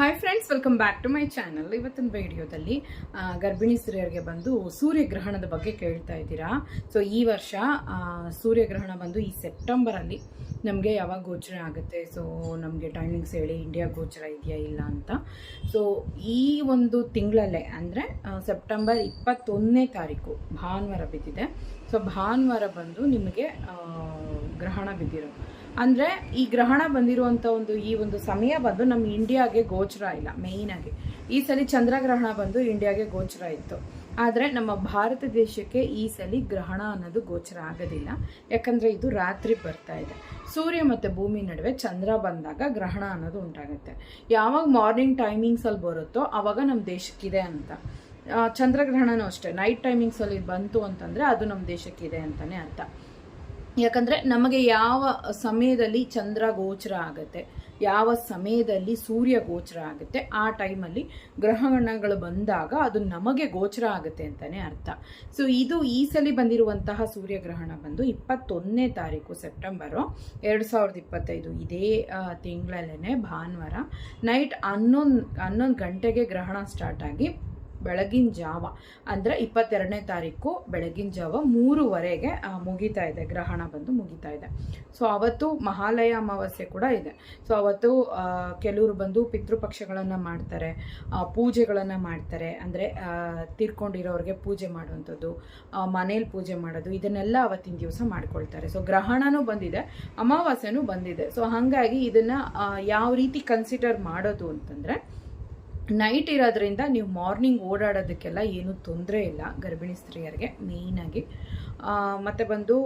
Hi friends welcome back to my channel ಇವತ್ತಿನ ವಿಡಿಯೋದಲ್ಲಿ ಗರ್ಭಿಣಿ ಸ್ತ್ರೀಯರಿಗೆ ಬಂದು ಸೂರ್ಯಗ್ರಹಣದ ಬಗ್ಗೆ ಕೇಳ್ತಾ ಇದ್ದೀರಾ? ಸೊ ಈ ವರ್ಷ ಸೂರ್ಯಗ್ರಹಣ ಬಂದು ಈ ಸೆಪ್ಟೆಂಬರಲ್ಲಿ ನಮಗೆ ಯಾವಾಗ ಗೋಚರ ಆಗುತ್ತೆ? ಸೊ ನಮಗೆ ಟೈಮಿಂಗ್ಸ್ ಹೇಳಿ ಇಂಡಿಯಾ ಗೋಚರ ಇದೆಯಾ ಇಲ್ಲ ಅಂತ. ಸೊ ಈ ಒಂದು ತಿಂಗಳಲ್ಲೇ, ಅಂದರೆ ಸೆಪ್ಟೆಂಬರ್ ಇಪ್ಪತ್ತೊಂದನೇ ತಾರೀಕು, ಭಾನುವಾರ ಬಿದ್ದಿದೆ. ಸೊ ಭಾನುವಾರ ಬಂದು ನಿಮಗೆ ಗ್ರಹಣ ಬಿದ್ದಿರೋದು. ಅಂದರೆ ಈ ಗ್ರಹಣ ಬಂದಿರುವಂಥ ಒಂದು ಈ ಒಂದು ಸಮಯ ಬಂದು ನಮ್ಮ ಇಂಡಿಯಾಗೆ ಗೋಚರ ಇಲ್ಲ ಮೇಯ್ನಾಗಿ ಈ ಸಲ ಚಂದ್ರಗ್ರಹಣ ಬಂದು ಇಂಡಿಯಾಗೆ ಗೋಚರ ಇತ್ತು. ಆದರೆ ನಮ್ಮ ಭಾರತ ದೇಶಕ್ಕೆ ಈ ಸಲ ಗ್ರಹಣ ಅನ್ನೋದು ಗೋಚರ ಆಗೋದಿಲ್ಲ. ಯಾಕಂದರೆ ಇದು ರಾತ್ರಿ ಬರ್ತಾ ಇದೆ. ಸೂರ್ಯ ಮತ್ತು ಭೂಮಿ ನಡುವೆ ಚಂದ್ರ ಬಂದಾಗ ಗ್ರಹಣ ಅನ್ನೋದು ಉಂಟಾಗುತ್ತೆ. ಯಾವಾಗ ಮಾರ್ನಿಂಗ್ ಟೈಮಿಂಗ್ಸಲ್ಲಿ ಬರುತ್ತೋ ಆವಾಗ ನಮ್ಮ ದೇಶಕ್ಕಿದೆ ಅಂತ. ಚಂದ್ರಗ್ರಹಣನೂ ಅಷ್ಟೇ. ನೈಟ್ ಟೈಮಿಂಗ್ಸಲ್ಲಿ ಬಂತು ಅಂತಂದರೆ ಅದು ನಮ್ಮ ದೇಶಕ್ಕಿದೆ ಅಂತಲೇ ಅರ್ಥ. ಯಾಕಂದರೆ ನಮಗೆ ಯಾವ ಸಮಯದಲ್ಲಿ ಚಂದ್ರ ಗೋಚರ ಆಗುತ್ತೆ, ಯಾವ ಸಮಯದಲ್ಲಿ ಸೂರ್ಯ ಗೋಚರ ಆಗುತ್ತೆ, ಆ ಟೈಮಲ್ಲಿ ಗ್ರಹಣಗಳು ಬಂದಾಗ ಅದು ನಮಗೆ ಗೋಚರ ಆಗುತ್ತೆ ಅಂತಲೇ ಅರ್ಥ. ಸೊ ಇದು ಈ ಸಲ ಬಂದಿರುವಂತಹ ಸೂರ್ಯಗ್ರಹಣ ಬಂದು ಇಪ್ಪತ್ತೊಂದನೇ ತಾರೀಕು ಸೆಪ್ಟೆಂಬರು, ಎರಡು ಸಾವಿರದ ಇಪ್ಪತ್ತೈದು ಇದೇ ತಿಂಗಳಲ್ಲೇ ಭಾನುವಾರ, ನೈಟ್ ಹನ್ನೊಂದು ಹನ್ನೊಂದು ಗಂಟೆಗೆ ಗ್ರಹಣ ಸ್ಟಾರ್ಟ್ ಆಗಿ ಬೆಳಗಿನ ಜಾವ. ಅಂದರೆ ಇಪ್ಪತ್ತೆರಡನೇ ತಾರೀಕು ಬೆಳಗಿನ ಜಾವ ಮೂರುವರೆಗೆ ಮುಗಿತಾ ಇದೆ. ಗ್ರಹಣ ಬಂದು ಮುಗಿತಾ ಇದೆ. ಸೊ ಅವತ್ತು ಮಹಾಲಯ ಅಮಾವಾಸ್ಯೆ ಕೂಡ ಇದೆ. ಸೊ ಅವತ್ತು ಕೆಲವರು ಬಂದು ಪಿತೃಪಕ್ಷಗಳನ್ನು ಮಾಡ್ತಾರೆ ಪೂಜೆಗಳನ್ನು ಮಾಡ್ತಾರೆ. ಅಂದರೆ ತೀರ್ಕೊಂಡಿರೋರಿಗೆ ಪೂಜೆ ಮಾಡುವಂಥದ್ದು ಮನೇಲಿ ಪೂಜೆ ಮಾಡೋದು, ಇದನ್ನೆಲ್ಲ ಅವತ್ತಿನ ದಿವಸ ಮಾಡ್ಕೊಳ್ತಾರೆ. ಸೊ ಗ್ರಹಣನೂ ಬಂದಿದೆ, ಅಮಾವಾಸ್ಯೆನೂ ಬಂದಿದೆ. ಸೊ ಹಾಗಾಗಿ ಇದನ್ನು ಯಾವ ರೀತಿ ಕನ್ಸಿಡರ್ ಮಾಡೋದು ಅಂತಂದರೆ ನೈಟ್ ಇರೋದ್ರಿಂದ ನೀವು ಮಾರ್ನಿಂಗ್ ಓಡಾಡೋದಕ್ಕೆಲ್ಲ ಏನೂ ತೊಂದರೆ ಇಲ್ಲ ಗರ್ಭಿಣಿ ಸ್ತ್ರೀಯರಿಗೆ ಮೇಯ್ನಾಗಿ ಮತ್ತು ಬಂದು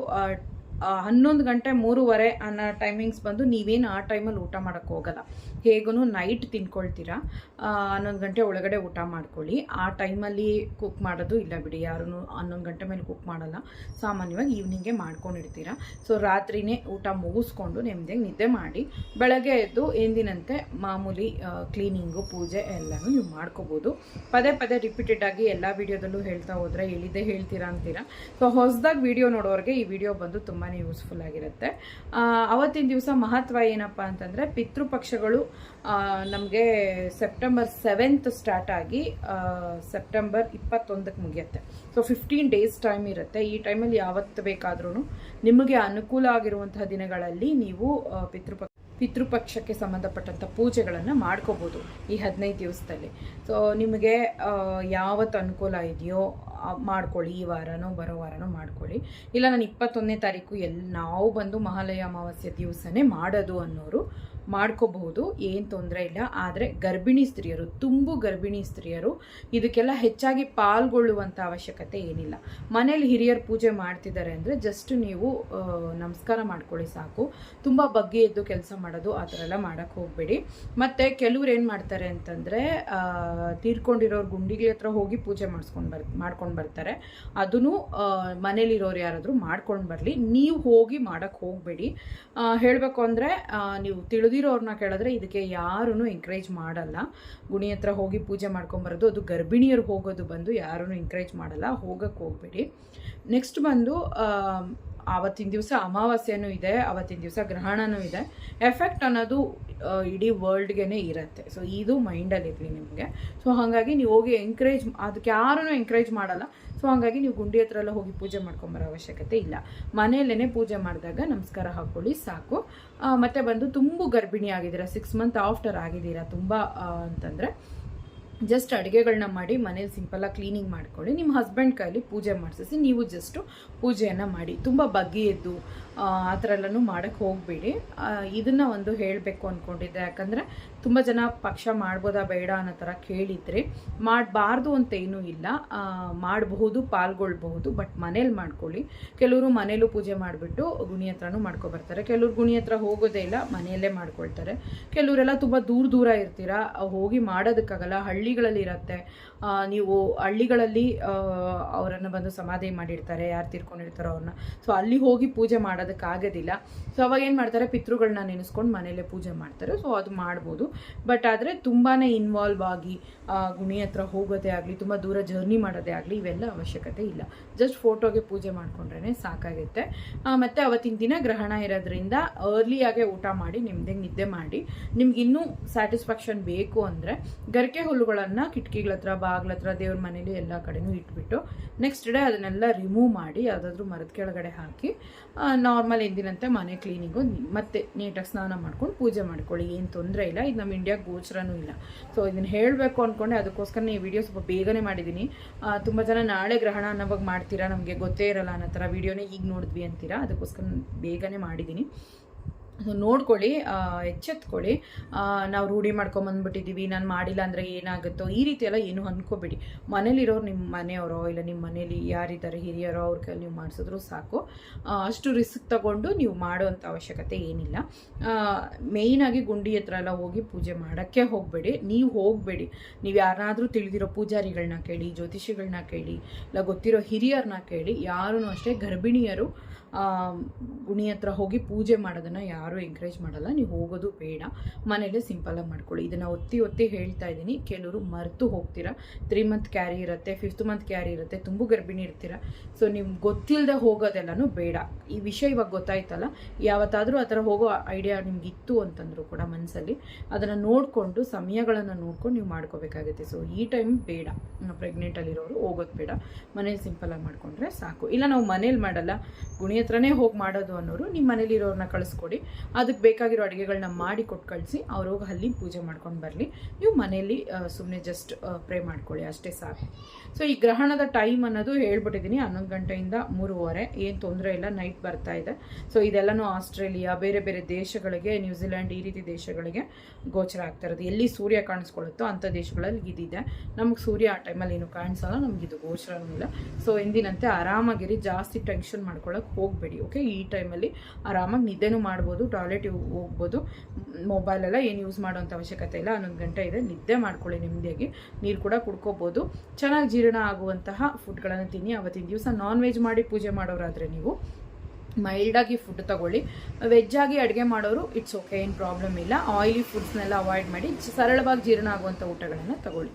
ಹನ್ನೊಂದು ಗಂಟೆ ಮೂರುವರೆ ಅನ್ನೋ ಟೈಮಿಂಗ್ಸ್ ಬಂದು ನೀವೇನು ಆ ಟೈಮಲ್ಲಿ ಊಟ ಮಾಡೋಕ್ಕೆ ಹೋಗಲ್ಲ. ಹೇಗೂ ನೈಟ್ ತಿನ್ಕೊಳ್ತೀರಾ. ಹನ್ನೊಂದು ಗಂಟೆ ಒಳಗಡೆ ಊಟ ಮಾಡ್ಕೊಳ್ಳಿ. ಆ ಟೈಮಲ್ಲಿ ಕುಕ್ ಮಾಡೋದು ಇಲ್ಲ ಬಿಡಿ. ಯಾರೂ ಹನ್ನೊಂದು ಗಂಟೆ ಮೇಲೆ ಕುಕ್ ಮಾಡಲ್ಲ. ಸಾಮಾನ್ಯವಾಗಿ ಈವ್ನಿಂಗೆ ಮಾಡ್ಕೊಂಡಿರ್ತೀರಾ. ಸೊ ರಾತ್ರಿನೇ ಊಟ ಮುಗಿಸ್ಕೊಂಡು ನೆಮ್ಮದಿಯಾಗಿ ನಿದ್ದೆ ಮಾಡಿ ಬೆಳಗ್ಗೆ ಎದ್ದು ಎಂದಿನಂತೆ ಮಾಮೂಲಿ ಕ್ಲೀನಿಂಗು ಪೂಜೆ ಎಲ್ಲನೂ ನೀವು ಮಾಡ್ಕೋಬೋದು. ಪದೇ ಪದೇ ರಿಪೀಟೆಡ್ ಆಗಿ ಎಲ್ಲ ವೀಡಿಯೋದಲ್ಲೂ ಹೇಳ್ತಾ ಹೋದರೆ ಹೇಳಿದ್ದೇ ಹೇಳ್ತೀರಾ ಅಂತೀರಾ. ಸೊ ಹೊಸದಾಗಿ ವಿಡಿಯೋ ನೋಡೋರಿಗೆ ಈ ವಿಡಿಯೋ ಬಂದು ತುಂಬಾ ಯೂಸ್ಫುಲ್ ಆಗಿರುತ್ತೆ. ಅವತ್ತಿನ ದಿವಸ ಮಹತ್ವ ಏನಪ್ಪ ಅಂತಂದರೆ ಪಿತೃಪಕ್ಷಗಳು ನಮಗೆ ಸೆಪ್ಟೆಂಬರ್ ಸೆವೆಂತ್ ಸ್ಟಾರ್ಟ್ ಆಗಿ ಸೆಪ್ಟೆಂಬರ್ ಇಪ್ಪತ್ತೊಂದಕ್ಕೆ ಮುಗಿಯುತ್ತೆ. ಸೊ ಫಿಫ್ಟೀನ್ ಡೇಸ್ ಟೈಮ್ ಇರುತ್ತೆ. ಈ ಟೈಮಲ್ಲಿ ಯಾವತ್ತು ಬೇಕಾದ್ರೂ ನಿಮಗೆ ಅನುಕೂಲ ಆಗಿರುವಂತಹ ದಿನಗಳಲ್ಲಿ ನೀವು ಆ, ಪಿತೃಪ ಪಿತೃಪಕ್ಷಕ್ಕೆ ಸಂಬಂಧಪಟ್ಟಂಥ ಪೂಜೆಗಳನ್ನು ಮಾಡ್ಕೋಬೋದು ಈ ಹದಿನೈದು ದಿವಸದಲ್ಲಿ. ಸೊ ನಿಮಗೆ ಯಾವತ್ತು ಅನುಕೂಲ ಇದೆಯೋ ಮಾಡ್ಕೊಳ್ಳಿ. ಈ ವಾರನೋ, ಬರೋ ವಾರನೋ ಮಾಡ್ಕೊಳ್ಳಿ. ಇಲ್ಲ, ನಾನು ಇಪ್ಪತ್ತೊಂದನೇ ತಾರೀಕು ಎಲ್ಲಿ ನಾವು ಬಂದು ಮಹಾಲಯ ಅಮಾವಾಸ್ಯೆ ದಿವಸನೇ ಮಾಡೋದು ಅನ್ನೋರು ಮಾಡ್ಕೋಬಹುದು, ಏನು ತೊಂದರೆ ಇಲ್ಲ. ಆದರೆ ಗರ್ಭಿಣಿ ಸ್ತ್ರೀಯರು, ತುಂಬು ಗರ್ಭಿಣಿ ಸ್ತ್ರೀಯರು, ಇದಕ್ಕೆಲ್ಲ ಹೆಚ್ಚಾಗಿ ಪಾಲ್ಗೊಳ್ಳುವಂಥ ಅವಶ್ಯಕತೆ ಏನಿಲ್ಲ. ಮನೇಲಿ ಹಿರಿಯರು ಪೂಜೆ ಮಾಡ್ತಿದ್ದಾರೆ ಅಂದರೆ ಜಸ್ಟ್ ನೀವು ನಮಸ್ಕಾರ ಮಾಡ್ಕೊಳ್ಳಿ ಸಾಕು. ತುಂಬ ಬಗ್ಗೆ ಎದ್ದು ಕೆಲಸ ಮಾಡೋದು, ಆ ಥರ ಎಲ್ಲ ಮಾಡೋಕ್ಕೆ ಹೋಗಬೇಡಿ. ಮತ್ತು ಕೆಲವ್ರು ಏನು ಮಾಡ್ತಾರೆ ಅಂತಂದರೆ ತೀರ್ಕೊಂಡಿರೋರು ಗುಂಡಿಗೆ ಹತ್ರ ಹೋಗಿ ಪೂಜೆ ಮಾಡಿಸ್ಕೊಂಡು ಬರ್, ಮಾಡ್ಕೊಂಡು ಬರ್ತಾರೆ. ಅದನ್ನು ಮನೇಲಿರೋರು ಯಾರಾದರೂ ಮಾಡ್ಕೊಂಡು ಬರಲಿ. ನೀವು ಹೋಗಿ ಮಾಡೋಕ್ಕೆ ಹೋಗಬೇಡಿ. ಹೇಳಬೇಕು ಅಂದರೆ ನೀವು ತಿಳಿದಿರೋರನ್ನ ಕೇಳಿದ್ರೆ ಇದಕ್ಕೆ ಯಾರೂ ಎಂಕರೇಜ್ ಮಾಡಲ್ಲ. ಗುಣಿ ಹತ್ರ ಹೋಗಿ ಪೂಜೆ ಮಾಡ್ಕೊಂಬರೋದು, ಅದು ಗರ್ಭಿಣಿಯರು ಹೋಗೋದು ಬಂದು ಯಾರೂ ಎಂಕರೇಜ್ ಮಾಡಲ್ಲ. ಹೋಗಕ್ಕೆ ಹೋಗಬೇಡಿ. ನೆಕ್ಸ್ಟ್ ಬಂದು ಆವತ್ತಿನ ದಿವಸ ಅಮಾವಾಸ್ಯೆನೂ ಇದೆ ಆವತ್ತಿನ ದಿವಸ ಗ್ರಹಣನೂ ಇದೆ. ಎಫೆಕ್ಟ್ ಅನ್ನೋದು ಇಡೀ ವರ್ಲ್ಡ್ಗೆ ಇರುತ್ತೆ. ಸೊ ಇದು ಮೈಂಡಲ್ಲಿ ಇರಲಿ ನಿಮಗೆ. ಸೊ ಹಾಗಾಗಿ ನೀವು ಹೋಗಿ ಎಂಕರೇಜ್ ಅದಕ್ಕೆ ಯಾರೂ ಎಂಕರೇಜ್ ಮಾಡಲ್ಲ. ಸೊ ಹಾಗಾಗಿ ನೀವು ಗುಂಡಿ ಹತ್ರ ಎಲ್ಲ ಹೋಗಿ ಪೂಜೆ ಮಾಡ್ಕೊಂಬರೋ ಅವಶ್ಯಕತೆ ಇಲ್ಲ. ಮನೆಯಲ್ಲೇ ಪೂಜೆ ಮಾಡಿದಾಗ ನಮಸ್ಕಾರ ಹಾಕ್ಕೊಳ್ಳಿ, ಸಾಕು. ಮತ್ತೆ ಬಂದು ತುಂಬ ಗರ್ಭಿಣಿ ಆಗಿದ್ದೀರಾ ಸಿಕ್ಸ್ ಮಂತ್ ಆಫ್ಟರ್ ಆಗಿದ್ದೀರಾ, ತುಂಬ ಅಂತಂದರೆ ಜಸ್ಟ್ ಅಡುಗೆಗಳನ್ನ ಮಾಡಿ ಮನೇಲಿ ಸಿಂಪಲಾಗಿ ಕ್ಲೀನಿಂಗ್ ಮಾಡ್ಕೊಳ್ಳಿ ನಿಮ್ಮ ಹಸ್ಬೆಂಡ್ ಕೈಲಿ ಪೂಜೆ ಮಾಡಿಸಿ ನೀವು ಜಸ್ಟು ಪೂಜೆಯನ್ನು ಮಾಡಿ. ತುಂಬ ಬಗೆ ಎದ್ದು ಆ ಥರ ಎಲ್ಲನೂ ಮಾಡೋಕ್ಕೆ ಹೋಗಬೇಡಿ. ಇದನ್ನು ಒಂದು ಹೇಳಬೇಕು ಅಂದ್ಕೊಂಡಿದ್ದೆ ಯಾಕಂದರೆ ತುಂಬ ಜನ ಪಕ್ಷ ಮಾಡ್ಬೋದಾ ಬೇಡ ಅನ್ನೋ ಥರ ಕೇಳಿದ್ರಿ ಮಾಡಬಾರ್ದು ಅಂತ ಏನೂ ಇಲ್ಲ. ಮಾಡಬಹುದು, ಪಾಲ್ಗೊಳ್ಬಹುದು, ಬಟ್ ಮನೇಲಿ ಮಾಡ್ಕೊಳ್ಳಿ. ಕೆಲವರು ಮನೇಲೂ ಪೂಜೆ ಮಾಡಿಬಿಟ್ಟು ಗುಣಿ ಹತ್ರನೂ ಮಾಡ್ಕೊಬರ್ತಾರೆ ಕೆಲವ್ರು ಗುಣಿ ಹತ್ರ ಹೋಗೋದೇ ಇಲ್ಲ, ಮನೆಯಲ್ಲೇ ಮಾಡ್ಕೊಳ್ತಾರೆ. ಕೆಲವರೆಲ್ಲ ತುಂಬ ದೂರ ದೂರ ಇರ್ತೀರಾ, ಹೋಗಿ ಮಾಡೋದಕ್ಕಾಗಲ್ಲ, ಹಳ್ಳಿಗಳಲ್ಲಿ ಇರತ್ತೆ. ನೀವು ಹಳ್ಳಿಗಳಲ್ಲಿ ಅವರನ್ನು ಬಂದು ಸಮಾಧಿ ಮಾಡಿರ್ತಾರೆ, ಯಾರು ತೀರ್ಕೊಂಡಿರ್ತಾರೋ ಅವ್ರನ್ನ. ಸೊ ಅಲ್ಲಿ ಹೋಗಿ ಪೂಜೆ ಮಾಡೋದು ಮಾಡೋದಕ್ಕಾಗೋದಿಲ್ಲ. ಸೊ ಅವಾಗ ಏನು ಮಾಡ್ತಾರೆ? ಪಿತೃಗಳನ್ನ ನೆನೆಸ್ಕೊಂಡು ಮನೇಲೆ ಪೂಜೆ ಮಾಡ್ತಾರೆ. ಸೊ ಅದು ಮಾಡ್ಬೋದು. ಬಟ್ ಆದರೆ ತುಂಬಾ ಇನ್ವಾಲ್ವ್ ಆಗಿ ಗುಣಿ ಹತ್ರ ಹೋಗೋದೇ ಆಗಲಿ, ತುಂಬ ದೂರ ಜರ್ನಿ ಮಾಡೋದೇ ಆಗಲಿ, ಇವೆಲ್ಲ ಅವಶ್ಯಕತೆ ಇಲ್ಲ. ಜಸ್ಟ್ ಫೋಟೋಗೆ ಪೂಜೆ ಮಾಡಿಕೊಂಡ್ರೇ ಸಾಕಾಗುತ್ತೆ ಮತ್ತು ಅವತ್ತಿನ ದಿನ ಗ್ರಹಣ ಇರೋದ್ರಿಂದ ಅರ್ಲಿಯಾಗೆ ಊಟ ಮಾಡಿ ನಿಮ್ದೆ ನಿದ್ದೆ ಮಾಡಿ, ನಿಮ್ಗೆ ಇನ್ನೂ ಸ್ಯಾಟಿಸ್ಫ್ಯಾಕ್ಷನ್ ಬೇಕು ಅಂದರೆ ಗರಿಕೆ ಹುಲ್ಲುಗಳನ್ನು ಕಿಟಕಿಗಳ ಹತ್ರ, ಬಾಗ್ಲ ಹತ್ರ, ದೇವ್ರ ಮನೇಲಿ ಎಲ್ಲ ಕಡೆನೂ ಇಟ್ಬಿಟ್ಟು ನೆಕ್ಸ್ಟ್ ಡೇ ಅದನ್ನೆಲ್ಲ ರಿಮೂವ್ ಮಾಡಿ, ಯಾವುದಾದ್ರೂ ಮರದ ಕೆಳಗಡೆ ಹಾಕಿ ನಾರ್ಮಲ್ ಎಂದಿನಂತೆ ಮನೆ ಕ್ಲೀನಿಂಗು ಮತ್ತೆ ನೀಟಾಗಿ ಸ್ನಾನ ಮಾಡ್ಕೊಂಡು ಪೂಜೆ ಮಾಡ್ಕೊಳ್ಳಿ, ಏನು ತೊಂದರೆ ಇಲ್ಲ. ಇದು ನಮ್ಮ ಇಂಡಿಯಾಗೆ ಗೋಚರನೂ ಇಲ್ಲ. ಸೊ ಇದನ್ನು ಹೇಳಬೇಕು ಅಂದ್ಕೊಂಡೆ ಅದಕ್ಕೋಸ್ಕರ ಈ ವಿಡಿಯೋ ಸ್ವಲ್ಪ ಬೇಗನೆ ಮಾಡಿದ್ದೀನಿ ತುಂಬ ಜನ ನಾಳೆ ಗ್ರಹಣ ಅನ್ನೋವಾಗ ಮಾಡ್ತೀರಾ? ನಮಗೆ ಗೊತ್ತೇ ಇರಲ್ಲ ಅನ್ನೋ ಥರ. ವಿಡಿಯೋನೇ ಈಗ ನೋಡಿದ್ವಿ ಅಂತೀರಾ? ಅದಕ್ಕೋಸ್ಕರ ಬೇಗನೆ ಮಾಡಿದ್ದೀನಿ ನೋಡ್ಕೊಳ್ಳಿ ಎಚ್ಚೆತ್ಕೊಳ್ಳಿ. ನಾವು ರೂಢಿ ಮಾಡ್ಕೊಂಬಂದ್ಬಿಟ್ಟಿದ್ದೀವಿ ನಾನು ಮಾಡಿಲ್ಲ ಅಂದರೆ ಏನಾಗುತ್ತೋ, ಈ ರೀತಿ ಎಲ್ಲ ಏನು ಅಂದ್ಕೋಬೇಡಿ ಮನೇಲಿರೋರು ನಿಮ್ಮ ಮನೆಯವರೋ ಇಲ್ಲ ನಿಮ್ಮ ಮನೇಲಿ ಯಾರಿದ್ದಾರೆ ಹಿರಿಯರೋ ಅವ್ರ ಕೈಲಿ ನೀವು ಮಾಡಿಸಿದ್ರು ಸಾಕು. ಅಷ್ಟು ರಿಸ್ಕ್ ತಗೊಂಡು ನೀವು ಮಾಡುವಂಥ ಅವಶ್ಯಕತೆ ಏನಿಲ್ಲ. ಮೇಯ್ನಾಗಿ ಗುಂಡಿ ಹತ್ರ ಎಲ್ಲ ಹೋಗಿ ಪೂಜೆ ಮಾಡೋಕ್ಕೆ ಹೋಗಬೇಡಿ. ನೀವು ಹೋಗಬೇಡಿ. ನೀವು ಯಾರಾದರೂ ತಿಳಿದಿರೋ ಪೂಜಾರಿಗಳನ್ನ ಕೇಳಿ ಜ್ಯೋತಿಷಿಗಳನ್ನ ಕೇಳಿ, ಇಲ್ಲ ಗೊತ್ತಿರೋ ಹಿರಿಯರನ್ನ ಕೇಳಿ ಯಾರೂ ಅಷ್ಟೇ ಗರ್ಭಿಣಿಯರು ಗುಣಿ ಹತ್ರ ಹೋಗಿ ಪೂಜೆ ಮಾಡೋದನ್ನು ಯಾರೂ ಎಂಕರೇಜ್ ಮಾಡಲ್ಲ. ನೀವು ಹೋಗೋದು ಬೇಡ. ಮನೇಲೇ ಸಿಂಪಲಾಗಿ ಮಾಡ್ಕೊಳ್ಳಿ. ಇದನ್ನು ಒತ್ತಿ ಒತ್ತಿ ಹೇಳ್ತಾ ಇದ್ದೀನಿ. ಕೆಲವರು ಮರೆತು ಹೋಗ್ತೀರಾ? ತ್ರೀ ಮಂತ್ ಕ್ಯಾರಿ ಇರುತ್ತೆ ಫಿಫ್ತ್ ಮಂತ್ ಕ್ಯಾರಿ ಇರುತ್ತೆ, ತುಂಬು ಗರ್ಭಿಣಿ ಇರ್ತೀರ? ಸೊ ನಿಮ್ಗೆ ಗೊತ್ತಿಲ್ಲದೆ ಹೋಗೋದೆಲ್ಲನೂ ಬೇಡ. ಈ ವಿಷಯ ಇವಾಗ ಗೊತ್ತಾಯ್ತಲ್ಲ? ಯಾವತ್ತಾದರೂ ಆ ಥರ ಹೋಗೋ ಐಡಿಯಾ ನಿಮ್ಗೆ ಇತ್ತು ಅಂತಂದ್ರು ಕೂಡ ಮನಸ್ಸಲ್ಲಿ ಅದನ್ನು ನೋಡಿಕೊಂಡು, ಸಮಯಗಳನ್ನು ನೋಡ್ಕೊಂಡು ನೀವು ಮಾಡ್ಕೋಬೇಕಾಗುತ್ತೆ. ಸೊ ಈ ಟೈಮ್ ಬೇಡ. ಪ್ರೆಗ್ನೆಂಟಲ್ಲಿರೋರು ಹೋಗೋದು ಬೇಡ. ಮನೇಲಿ ಸಿಂಪಲಾಗಿ ಮಾಡಿಕೊಂಡ್ರೆ ಸಾಕು. ಇಲ್ಲ, ನಾವು ಮನೇಲಿ ಮಾಡಲ್ಲ. ಗುಣಿ ಹತ್ರನೇ ಹೋಗಿ ಮಾಡೋದು ಅನ್ನೋರು ನಿಮ್ಮ ಮನೇಲಿರೋರನ್ನ ಕಳಿಸ್ಕೊಡಿ. ಅದಕ್ಕೆ ಬೇಕಾಗಿರೋ ಅಡುಗೆಗಳನ್ನ ಮಾಡಿ ಕೊಟ್ಟು ಕಳಿಸಿ, ಅವ್ರು ಹೋಗಿ ಅಲ್ಲಿ ಪೂಜೆ ಮಾಡ್ಕೊಂಡು ಬರಲಿ. ನೀವು ಮನೇಲಿ ಸುಮ್ಮನೆ ಜಸ್ಟ್ ಪ್ರೇ ಮಾಡ್ಕೊಳ್ಳಿ, ಅಷ್ಟೇ ಸಾಕು. ಸೊ ಈ ಗ್ರಹಣದ ಟೈಮ್ ಅನ್ನೋದು ಹೇಳ್ಬಿಟ್ಟಿದ್ದೀನಿ ಹನ್ನೊಂದು ಗಂಟೆಯಿಂದ ಮೂರುವರೆ. ಏನು ತೊಂದರೆ ಇಲ್ಲ ನೈಟ್ ಬರ್ತಾ ಇದೆ. ಸೊ ಇದೆಲ್ಲನೂ ಆಸ್ಟ್ರೇಲಿಯಾ, ಬೇರೆ ಬೇರೆ ದೇಶಗಳಿಗೆ ನ್ಯೂಜಿಲ್ಯಾಂಡ್ ಈ ರೀತಿ ದೇಶಗಳಿಗೆ ಗೋಚರ ಆಗ್ತಾ ಇರೋದು. ಎಲ್ಲಿ ಸೂರ್ಯ ಕಾಣಿಸ್ಕೊಳ್ಳುತ್ತೋ ಅಂಥ ದೇಶಗಳಲ್ಲಿ ಇದಿದೆ. ನಮಗೆ ಸೂರ್ಯ ಆ ಟೈಮಲ್ಲಿ ಏನು ಕಾಣಿಸಲ್ಲ ನಮಗಿದು ಇದು ಗೋಚರನೂ ಇಲ್ಲ. ಸೊ ಎಂದಿನಂತೆ ಆರಾಮಾಗಿರಿ, ಜಾಸ್ತಿ ಟೆನ್ಷನ್ ಮಾಡ್ಕೊಳ್ಳೋಕೆ ಹೋಗಬೇಡಿ ಓಕೆ ಈ ಟೈಮಲ್ಲಿ ಆರಾಮಾಗಿ ನಿದ್ದೆನೂ ಮಾಡ್ಬೋದು ಟಾಯ್ಲೆಟ್ ಹೋಗ್ಬೋದು. ಮೊಬೈಲೆಲ್ಲ ಏನು ಯೂಸ್ ಮಾಡೋಂಥ ಅವಶ್ಯಕತೆ ಇಲ್ಲ, ಹನ್ನೊಂದು ಗಂಟೆ ಇದೆ, ನಿದ್ದೆ ಮಾಡ್ಕೊಳ್ಳಿ ನೆಮ್ಮದಿಯಾಗಿ. ನೀರು ಕೂಡ ಕುಡ್ಕೋಬೋದು. ಚೆನ್ನಾಗಿ ಜೀರ್ಣ ಆಗುವಂತಹ ಫುಡ್ಗಳನ್ನು ತಿನ್ನಿ. ಅವತ್ತಿನ ದಿವಸ ನಾನ್ ವೆಜ್ ಮಾಡಿ ಪೂಜೆ ಮಾಡೋರಾದರೆ ನೀವು ಮೈಲ್ಡಾಗಿ ಫುಡ್ ತಗೊಳ್ಳಿ. ವೆಜ್ ಆಗಿ ಅಡುಗೆ ಮಾಡೋರು ಇಟ್ಸ್ ಓಕೆ ಏನು ಪ್ರಾಬ್ಲಮ್ ಇಲ್ಲ. ಆಯಿಲಿ ಫುಡ್ಸ್ನೆಲ್ಲ ಅವಾಯ್ಡ್ ಮಾಡಿ, ಸರಳವಾಗಿ ಜೀರ್ಣ ಆಗುವಂಥ ಊಟಗಳನ್ನು ತಗೊಳ್ಳಿ.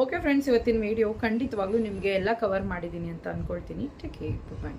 ಓಕೆ ಫ್ರೆಂಡ್ಸ್ ಇವತ್ತಿನ ವಿಡಿಯೋ ಖಂಡಿತವಾಗ್ಲೂ ನಿಮಗೆ ಎಲ್ಲ ಕವರ್ ಮಾಡಿದ್ದೀನಿ ಅಂತ ಅಂದ್ಕೊಳ್ತೀನಿ ಟೇಕ್ ಕೇರ್ ಬಾಯ್